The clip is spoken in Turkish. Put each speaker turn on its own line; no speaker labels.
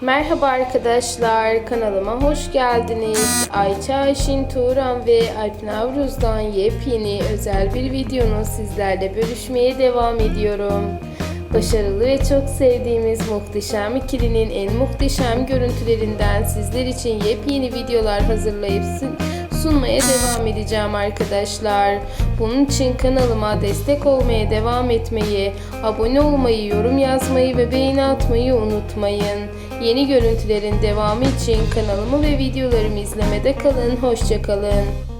Merhaba arkadaşlar, kanalıma hoş geldiniz. Ayça Ayşin Turan ve Alp Navruz'dan yepyeni özel bir videonu sizlerle bölüşmeye devam ediyorum. Başarılı ve çok sevdiğimiz muhteşem ikilinin en muhteşem görüntülerinden sizler için yepyeni videolar hazırlayıp sunmaya devam edeceğim arkadaşlar. Bunun için kanalıma destek olmaya devam etmeyi, abone olmayı, yorum yazmayı ve beğeni atmayı unutmayın. Yeni görüntülerin devamı için kanalımı ve videolarımı izlemede kalın. Hoşçakalın.